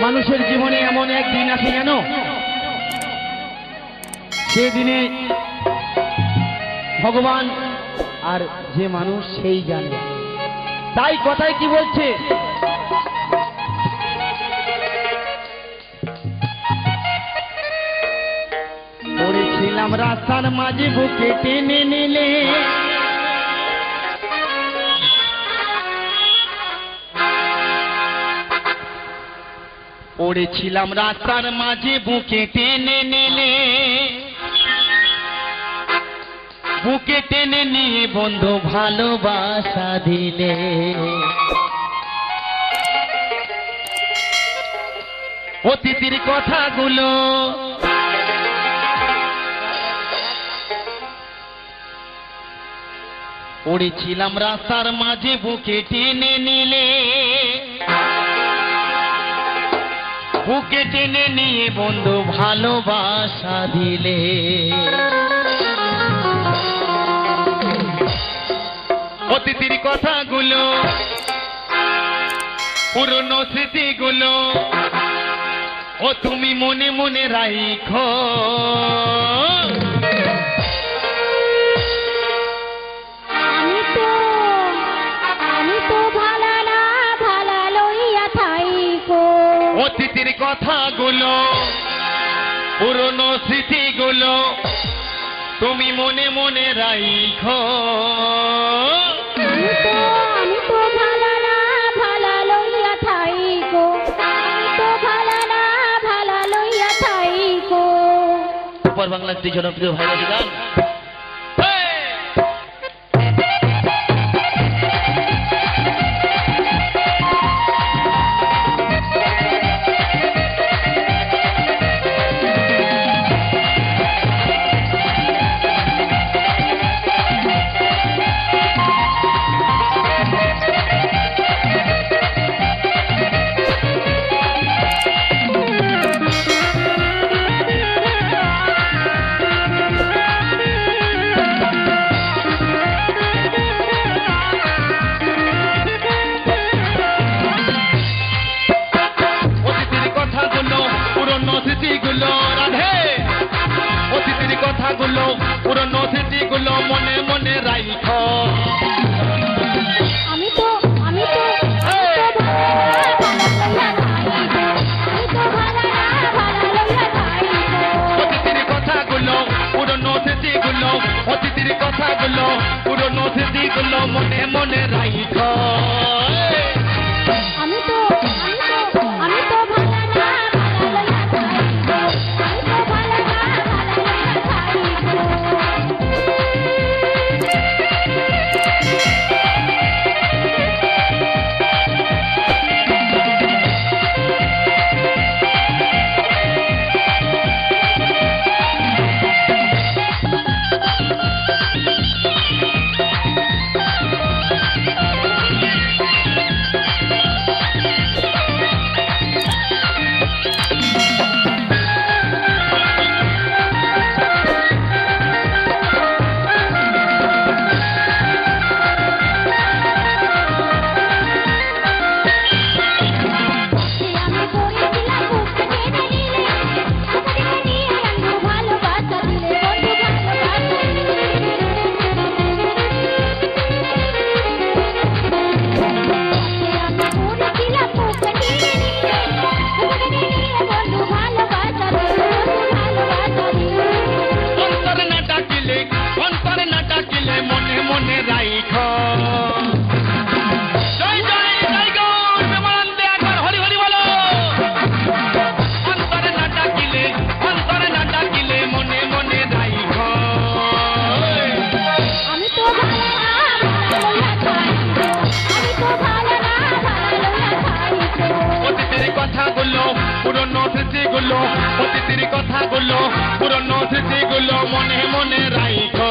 মানুষের জীবনে এমন একদিন আছে জানো? সেদিনে ভগবান আর যে মানুষ সেই জানে। তাই কথায় কি বলছে? পড়েছিলাম রাস্তার মাঝে বুকে টেনে নিলে পড়েছিলাম রাস্তার মাঝে, বুকে টেনে নিলে। বুকে টেনে নিয়ে বন্ধু ভালোবাসা দিলে। অতিথির কথাগুলো পড়েছিলাম রাস্তার মাঝে, বুকে টেনে নিলে। বুকে টেনে নিয়ে বন্ধু ভালোবাসা দিলে। অতিথির কথাগুলো, পুরনো স্মৃতিগুলো, ও তুমি মনে মনে রাইখো। কথাগুলো পুরনো স্মৃতিগুলো তুমি মনে মনে রাইখো। আমি তো আমি তো ভালা না ভালা লইয়া থাইকো। আমি তো ভালা না ভালা লইয়া থাইকো। উপর বাংলার দুই জনপ্রিয় ভাইরাজি গান মনে মনে রাইখো অতিথির কথাগুলো পুরনো স্মৃতিগুলো অতিথির কথাগুলো পুরনো স্মৃতিগুলো মনে মনে রাইখো।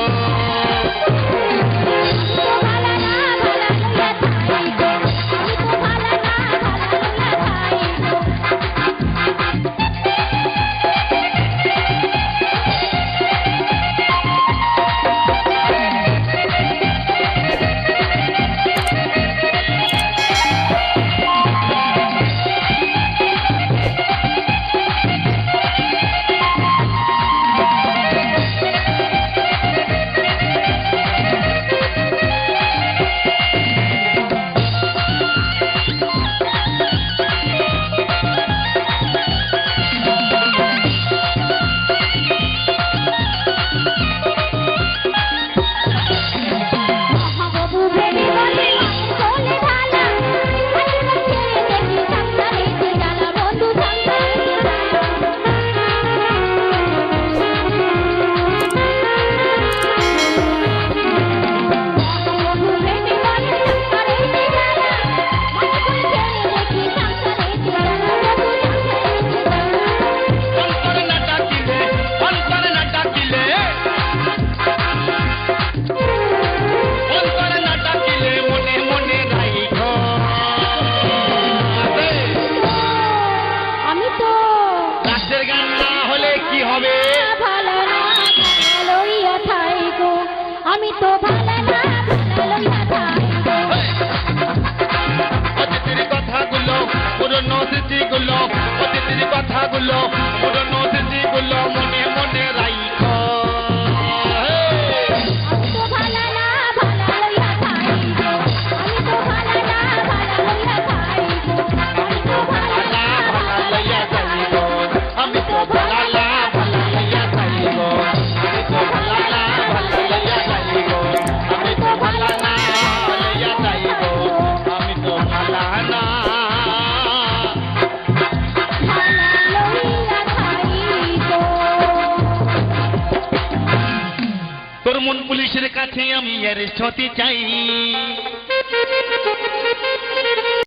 ভালো ভালো লইয়া থাইকো আমি তো ভালো না ভালো লইয়া থাইকো অতীতের কথাগুলো, পুরনো স্মৃতিগুলো কথাগুলো। কাছে আমি এর সতি চাই